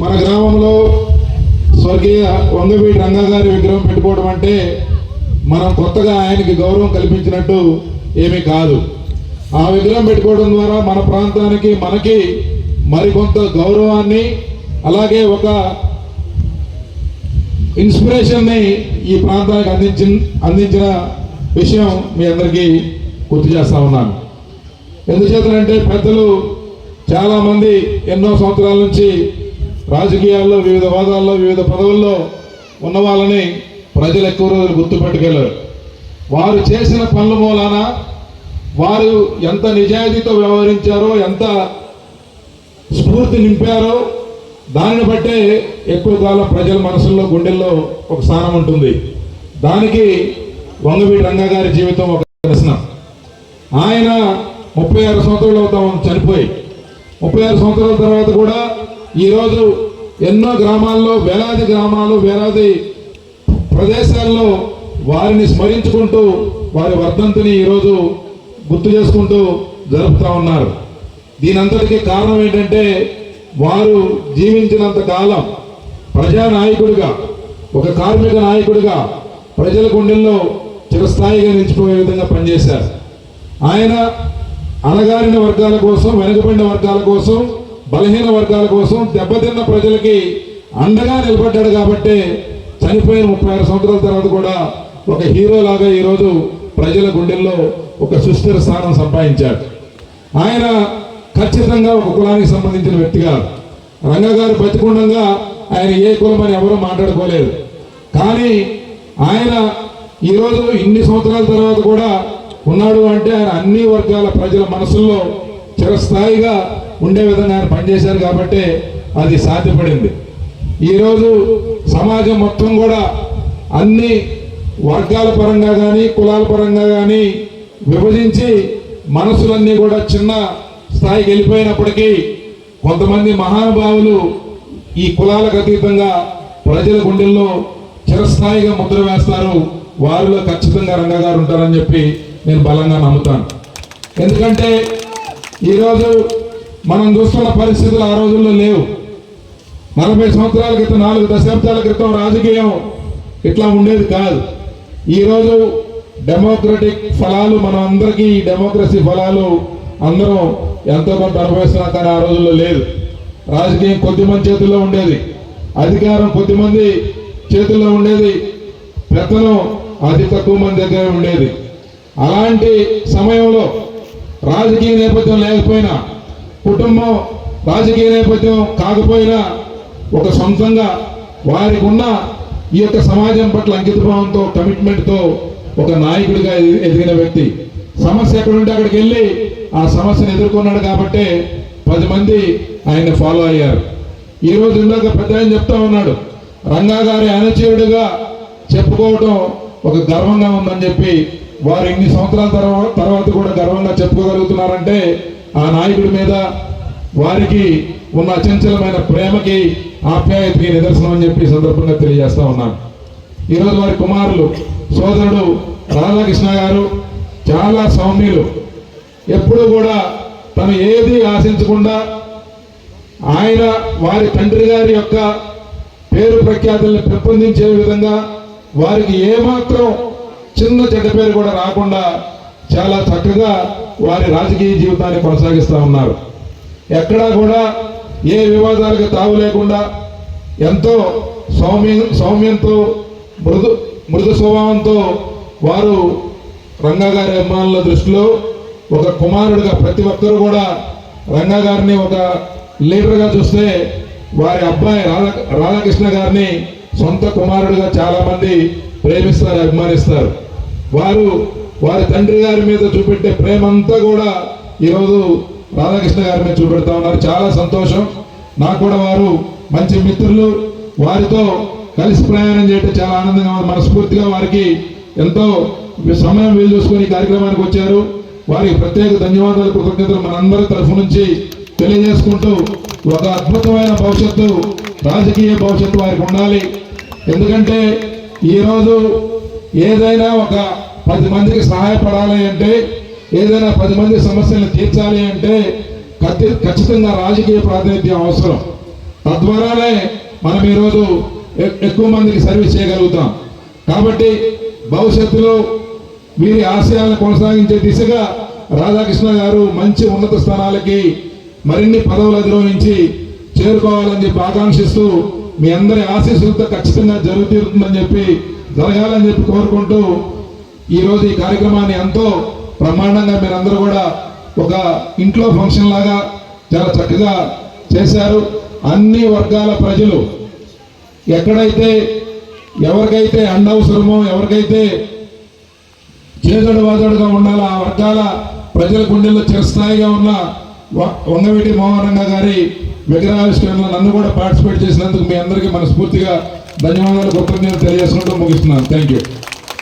మన గ్రామంలో స్వర్గీయ వంగవీటి రంగా గారి విగ్రహం పెట్టుకోవడం అంటే మనం కొత్తగా ఆయనకి గౌరవం కల్పించినట్టు ఏమీ కాదు. ఆ విగ్రహం పెట్టుకోవడం ద్వారా మన ప్రాంతానికి మనకి మరికొంత గౌరవాన్ని అలాగే ఒక ఇన్స్పిరేషన్ని ఈ ప్రాంతానికి అందించి అందించిన విషయం మీ అందరికీ గుర్తు చేస్తా ఉన్నాను. ఎందుచేతనంటే పెద్దలు చాలామంది ఎన్నో సంవత్సరాల నుంచి రాజకీయాల్లో వివిధ హోదాల్లో వివిధ పదవుల్లో ఉన్న వాళ్ళని ప్రజలు ఎక్కువ రోజులు గుర్తుపెట్టుకెళ్ళారు. వారు చేసిన పనుల మూలాన వారు ఎంత నిజాయితీతో వ్యవహరించారో ఎంత స్ఫూర్తి నింపారో దానిని బట్టే ఎక్కువ కాలం ప్రజల మనసుల్లో గుండెల్లో ఒక స్థానం ఉంటుంది. దానికి వంగవీటి రంగా గారి జీవితం ఒక ప్రశ్న ఆయన ముప్పై ఆరు సంవత్సరాలు అవుతాం చనిపోయి ముప్పై ఆరు సంవత్సరాల తర్వాత కూడా ఈరోజు ఎన్నో గ్రామాల్లో వేలాది గ్రామాలు వేలాది ప్రదేశాల్లో వారిని స్మరించుకుంటూ వారి వర్ధంతిని ఈరోజు గుర్తు చేసుకుంటూ జరుపుతూ ఉన్నారు. దీనంతటికీ కారణం ఏంటంటే వారు జీవించినంత కాలం ప్రజా నాయకుడిగా ఒక కార్మిక నాయకుడిగా ప్రజల గుండెల్లో చిరస్థాయిగా నిలిచిపోయే విధంగా పనిచేశారు. ఆయన అణగారిన వర్గాల కోసం వెనుకబడిన వర్గాల కోసం బలహీన వర్గాల కోసం దెబ్బతిన్న ప్రజలకి అండగా నిలబడ్డాడు కాబట్టి చనిపోయిన ముప్పై ఆరు సంవత్సరాల తర్వాత కూడా ఒక హీరోలాగా ఈరోజు ప్రజల గుండెల్లో ఒక సుస్థిర స్థానం సంపాదించాడు. ఆయన ఖచ్చితంగా ఒక కులానికి సంబంధించిన వ్యక్తిగా రంగా గారు బతికుండగా ఆయన ఏ కులం అని ఎవరూ మాట్లాడుకోలేదు. కానీ ఆయన ఈరోజు ఇన్ని సంవత్సరాల తర్వాత కూడా ఉన్నాడు అంటే ఆయన అన్ని వర్గాల ప్రజల మనసుల్లో చిరస్థాయిగా ఉండే విధంగా ఆయన పనిచేశారు కాబట్టి అది సాధ్యపడింది. ఈరోజు సమాజం మొత్తం కూడా అన్ని వర్గాల పరంగా కానీ కులాల పరంగా కానీ విభజించి మనసులన్నీ కూడా చిన్న స్థాయికి వెళ్ళిపోయినప్పటికీ కొంతమంది మహానుభావులు ఈ కులాలకు అతీతంగా ప్రజల గుండెల్లో చిరస్థాయిగా ముద్ర వేస్తారు. వారిలో ఖచ్చితంగా రంగగారు ఉంటారని చెప్పి నేను బలంగా నమ్ముతాను. ఎందుకంటే ఈరోజు మనం చూస్తున్న పరిస్థితులు ఆ రోజుల్లో లేవు. నలభై సంవత్సరాల క్రితం నాలుగు దశాబ్దాల క్రితం రాజకీయం ఇట్లా ఉండేది కాదు. ఈరోజు డెమోక్రటిక్ ఫలాలు మనం అందరికీ ఈ డెమోక్రసీ ఫలాలు అందరం ఎంతో కొంత అనుభవిస్తున్నాం కానీ ఆ రోజుల్లో లేదు. రాజకీయం కొద్దిమంది చేతుల్లో ఉండేది. అధికారం కొద్దిమంది చేతుల్లో ఉండేది. పెత్తనం అతి తక్కువ మంది దగ్గర ఉండేది. అలాంటి సమయంలో రాజకీయ నేపథ్యం లేకపోయినా కుటుంబం రాజకీయ నేపథ్యం కాకపోయినా ఒక సొంతంగా వారికి ఉన్న ఈ యొక్క సమాజం పట్ల అంకితభావంతో కమిట్మెంట్తో ఒక నాయకుడిగా ఎదిగిన వ్యక్తి. సమస్య ఎక్కడుంటే అక్కడికి వెళ్ళి ఆ సమస్యను ఎదుర్కొన్నాడు కాబట్టి పది మంది ఆయన ఫాలో అయ్యారు. ఈ ఇందాక పెద్ద ఆయన చెప్తా ఉన్నాడు రంగా గారి అనుచరుడిగా చెప్పుకోవటం ఒక గర్వంగా ఉందని చెప్పి వారు ఇన్ని సంవత్సరాల తర్వాత తర్వాత కూడా గర్వంగా చెప్పుకోగలుగుతున్నారంటే ఆ నాయకుడి మీద వారికి ఉన్న అచంచలమైన ప్రేమకి ఆప్యాయతకి నిదర్శనం అని చెప్పి సందర్భంగా తెలియజేస్తా ఉన్నాను. ఈరోజు వారి కుమారులు సోదరుడు రాధాకృష్ణ గారు చాలా సౌమ్యులు. ఎప్పుడూ కూడా తను ఏది ఆశించకుండా ఆయన వారి తండ్రి గారి యొక్క పేరు ప్రఖ్యాతుల్ని పెంపొందించే విధంగా వారికి ఏమాత్రం చిన్న చెడ్డ పేరు కూడా రాకుండా చాలా చక్కగా వారి రాజకీయ జీవితాన్ని కొనసాగిస్తూ ఉన్నారు. ఎక్కడా కూడా ఏ వివాదాలకు తావు లేకుండా ఎంతో సౌమ్య సౌమ్యంతో మృదు మృదు స్వభావంతో వారు రంగా గారి అభిమానుల దృష్టిలో ఒక కుమారుడిగా ప్రతి ఒక్కరు కూడా రంగా గారిని ఒక లీడర్గా చూస్తే వారి అబ్బాయి రాధా రాధాకృష్ణ గారిని సొంత కుమారుడిగా చాలామంది ప్రేమిస్తారు అభిమానిస్తారు. వారు వారి తండ్రి గారి మీద చూపెట్టే ప్రేమ అంతా కూడా ఈరోజు రాధాకృష్ణ గారి మీద చూపెడతా ఉన్నారు. చాలా సంతోషం. నాకు కూడా వారు మంచి మిత్రులు. వారితో కలిసి ప్రయాణం చేయటం చాలా ఆనందంగా ఉంది. మనస్ఫూర్తిగా వారికి ఎంతో సమయం వీలు చూసుకొని ఈ కార్యక్రమానికి వచ్చారు. వారికి ప్రత్యేక ధన్యవాదాలు కృతజ్ఞతలు మనందరి తరఫు నుంచి తెలియజేసుకుంటూ ఒక అద్భుతమైన భవిష్యత్తు రాజకీయ భవిష్యత్తు వారికి ఉండాలి. ఎందుకంటే ఈరోజు ఏదైనా ఒక పది మందికి సహాయపడాలి అంటే ఏదైనా పది మంది సమస్యలను తీర్చాలి అంటే ఖచ్చి- ఖచ్చితంగా రాజకీయ ప్రాతినిధ్యం అవసరం. తద్వారానే మనం ఈరోజు ఎక్కువ మందికి సర్వీస్ చేయగలుగుతాం. కాబట్టి భవిష్యత్తులో వీరి ఆశయాలను కొనసాగించే దిశగా రాధాకృష్ణ గారు మంచి ఉన్నత స్థానాలకి మరిన్ని పదవులు అధిరోహించి చేరుకోవాలని చెప్పి ఆకాంక్షిస్తూ మీ అందరి ఆశీస్సులతో ఖచ్చితంగా జరుగుతీరుతుందని చెప్పి జరగాలని చెప్పి కోరుకుంటూ ఈ రోజు ఈ కార్యక్రమాన్ని ఎంతో బ్రహ్మాండంగా మీరందరూ కూడా ఒక ఇంట్లో ఫంక్షన్ లాగా చాలా చక్కగా చేశారు. అన్ని వర్గాల ప్రజలు ఎక్కడైతే ఎవరికైతే అండవసరమో ఎవరికైతే చేదోడు వాదోడుగా ఉండాలో ఆ వర్గాల ప్రజల గుండెల్లో చిరస్థాయిగా ఉన్న వంగవీటి మోహనరంగ గారి విగ్రహావిష్కరణలో నన్ను కూడా పార్టిసిపేట్ చేసినందుకు మీ అందరికీ మనస్ఫూర్తిగా ధన్యవాదాలు కృతజ్ఞతలు తెలియజేసుకుంటూ ముగిస్తున్నాను. Thank you